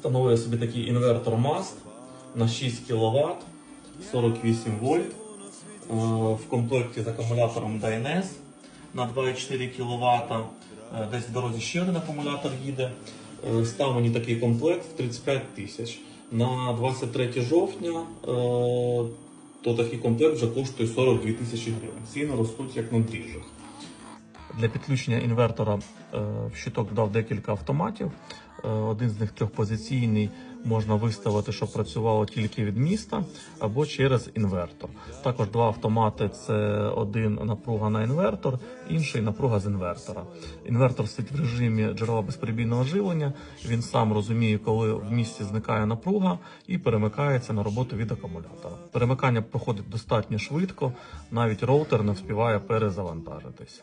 Встановив собі такий інвертор MAST на 6 кВт, 48 вольт. Е, В комплекті з акумулятором DNS на 2,4 кВт. Е, Десь в дорозі ще один акумулятор їде. Е, Став мені такий комплект в 35 тисяч. На 23 жовтня то такий комплект вже коштує 42 тисячі гривень. Ціни ростуть як на дріжджах. Для підключення інвертора в щиток дав декілька автоматів. Е, Один з них трьохпозиційний можна виставити, щоб працювало тільки від міста або через інвертор. Також два автомати це один напруга на інвертор, інший напруга з інвертора. Інвертор стоїть в режимі джерела безперебійного живлення. Він сам розуміє, коли в місті зникає напруга і перемикається на роботу від акумулятора. Перемикання проходить достатньо швидко, навіть роутер не встигає перезавантажитись.